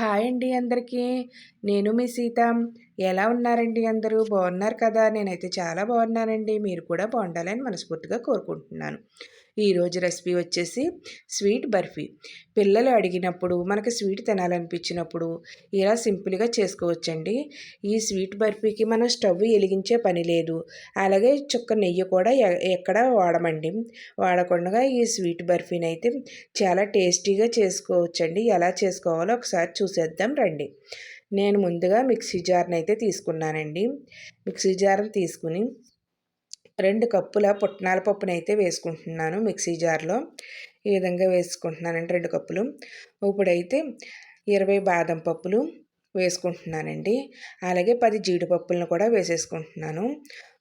Hi అండి అందరికీ. నేను మీ సీత. ఎలా ఉన్నారండి అందరూ? బాగున్నారు కదా? నేనైతే చాలా బాగున్నానండి. మీరు కూడా బాగుండాలని మనస్ఫూర్తిగా కోరుకుంటున్నాను. ఈరోజు రెసిపీ వచ్చేసి స్వీట్ బర్ఫీ. పిల్లలు అడిగినప్పుడు మనకి స్వీట్ తినాలనిపించినప్పుడు ఇలా సింపుల్గా చేసుకోవచ్చండి. ఈ స్వీట్ బర్ఫీకి మనం స్టవ్ వెలిగించే పని లేదు. అలాగే చుక్క నెయ్యి కూడా ఎక్కడ వాడమండి? వాడకుండా ఈ స్వీట్ బర్ఫీని అయితే చాలా టేస్టీగా చేసుకోవచ్చండి. ఎలా చేసుకోవాలో ఒకసారి చూసేద్దాం రండి. నేను ముందుగా మిక్సీ జార్ని అయితే తీసుకున్నానండి. మిక్సీ జార్ని తీసుకుని రెండు కప్పుల పుట్నాల పప్పుని అయితే వేసుకుంటున్నాను మిక్సీ జార్లో. ఈ విధంగా వేసుకుంటున్నానండి రెండు కప్పులు. ఇప్పుడైతే ఇరవై బాదం పప్పులు వేసుకుంటున్నానండి. అలాగే పది జీడిపప్పులను కూడా వేసేసుకుంటున్నాను.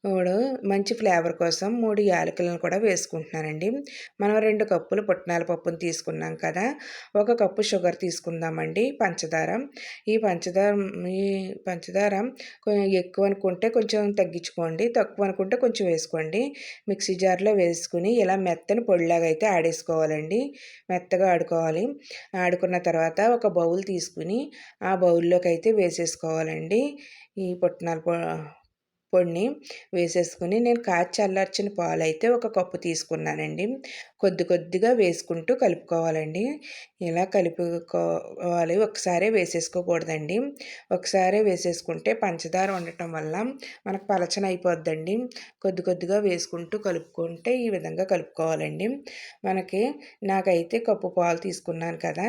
మూడు మంచి ఫ్లేవర్ కోసం మూడు యాలకులను కూడా వేసుకుంటున్నానండి. మనం రెండు కప్పులు పుట్నాల పప్పును తీసుకున్నాం కదా ఒక కప్పు షుగర్ తీసుకుందామండి పంచదార. ఈ పంచదార ఈ పంచదార ఎక్కువ అనుకుంటే కొంచెం తగ్గించుకోండి తక్కువ అనుకుంటే కొంచెం వేసుకోండి. మిక్సీ జార్లో వేసుకుని ఇలా మెత్తని పొడిలాగా అయితే ఆడేసుకోవాలండి మెత్తగా ఆడుకోవాలి. ఆడుకున్న తర్వాత ఒక బౌల్ తీసుకుని ఆ బౌల్లోకి అయితే వేసేసుకోవాలండి. ఈ పుట్నాల పొడిని వేసేసుకుని నేను కాచి చల్లార్చిన పాలు అయితే ఒక కప్పు తీసుకున్నానండి. కొద్ది కొద్దిగా వేసుకుంటూ కలుపుకోవాలండి. ఇలా కలుపుకోవాలి. ఒకసారే వేసేసుకోకూడదండి. ఒకసారి వేసేసుకుంటే పంచదార ఉండటం వల్ల మనకు పలచన అయిపోద్దండి. కొద్ది కొద్దిగా వేసుకుంటూ కలుపుకుంటే ఈ విధంగా కలుపుకోవాలండి. మనకి నాకైతే కప్పు పాలు తీసుకున్నాను కదా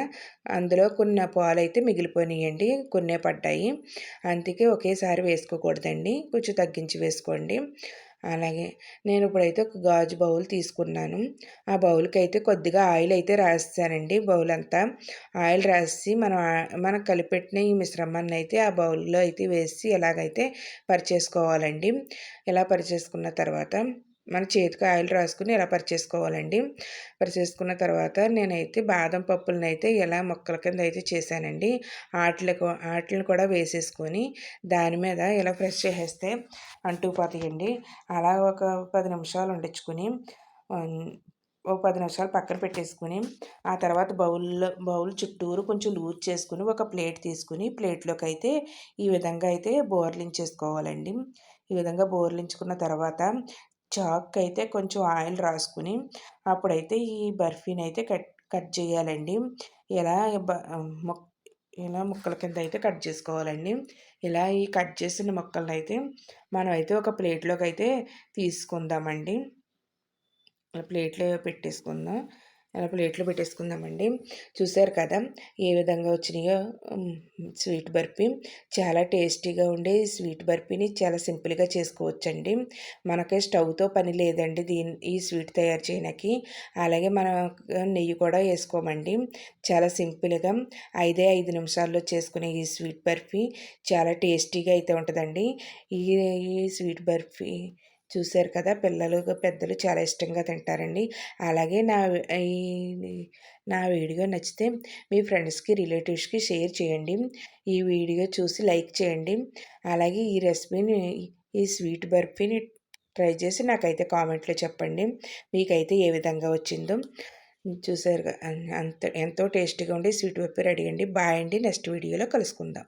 అందులో కొన్ని పాలు అయితే మిగిలిపోయినాయండి కొన్నే పడ్డాయి. అందుకే ఒకేసారి వేసుకోకూడదండి. కొంచెం తగ్గించి వేసుకోండి. అలాగే నేను ఇప్పుడైతే ఒక గాజు బౌల్ తీసుకున్నాను. ఆ బౌల్కి అయితే కొద్దిగా ఆయిల్ అయితే రాస్తానండి బౌల్ అంతా ఆయిల్ రాసి మనం మనం కలిపెట్టిన ఈ మిశ్రమాన్ని అయితే ఆ బౌల్లో అయితే వేసి ఎలాగైతే పరిచేసుకోవాలండి. ఇలా పరిచేసుకున్న తర్వాత మన చేతికి ఆయిల్ రాసుకుని ఇలా పరిచేసుకోవాలండి? పరిచేసుకున్న తర్వాత నేనైతే బాదం పప్పులను అయితే ఇలా మొక్కల కింద అయితే చేశానండి. ఆటలకు ఆటలను కూడా వేసేసుకొని దాని మీద ఇలా ఫ్రెష్ చేసేస్తే అంటూ పోతాయండి అలా ఒక పది నిమిషాలు వండించుకుని ఓ పది నిమిషాలు పక్కన పెట్టేసుకుని ఆ తర్వాత బౌల్లో బౌల్ చుట్టూరు కొంచెం లూజ్ చేసుకుని ఒక ప్లేట్ తీసుకుని ప్లేట్లోకి అయితే ఈ విధంగా అయితే బోర్లించేసుకోవాలండి. ఈ విధంగా బోర్లించుకున్న తర్వాత చాక్ అయితే కొంచెం ఆయిల్ రాసుకుని అప్పుడైతే ఈ బర్ఫీని అయితే కట్ కట్ చేయాలండి. ఇలా మొక్క ఇలా ముక్కల కింద అయితే కట్ చేసుకోవాలండి. ఇలా ఈ కట్ చేసిన ముక్కలను అయితే మనం అయితే ఒక ప్లేట్లోకి అయితే తీసుకుందామండి. ప్లేట్లో పెట్టేసుకుందాం. అలా ప్లేట్లో పెట్టేసుకుందామండి. చూసారు కదా ఏ విధంగా వచ్చినాయో స్వీట్ బర్ఫీ. చాలా టేస్టీగా ఉండే స్వీట్ బర్ఫీని చాలా సింపుల్గా చేసుకోవచ్చండి. మనకి స్టవ్తో పని లేదండి దీని ఈ స్వీట్ తయారు చేయడానికి అలాగే మనం నెయ్యి కూడా వేసుకోమండి. చాలా సింపుల్గా ఐదే ఐదు నిమిషాల్లో చేసుకునే ఈ స్వీట్ బర్ఫీ చాలా టేస్టీగా అయితే ఉంటుందండి. ఈ స్వీట్ బర్ఫీ చూశారు కదా! పిల్లలు పెద్దలు చాలా ఇష్టంగా తింటారండి. అలాగే నా ఈ నా వీడియో నచ్చితే మీ ఫ్రెండ్స్కి రిలేటివ్స్కి షేర్ చేయండి. ఈ వీడియో చూసి లైక్ చేయండి. అలాగే ఈ రెసిపీని ఈ స్వీట్ బర్ఫీని ట్రై చేసి నాకైతే కామెంట్లో చెప్పండి. మీకైతే ఏ విధంగా వచ్చిందో. చూసారు అంత ఎంతో టేస్టీగా ఉండి స్వీట్ బర్ఫీ రెడీ అండి. బాయ్ అండి. నెక్స్ట్ వీడియోలో కలుసుకుందాం.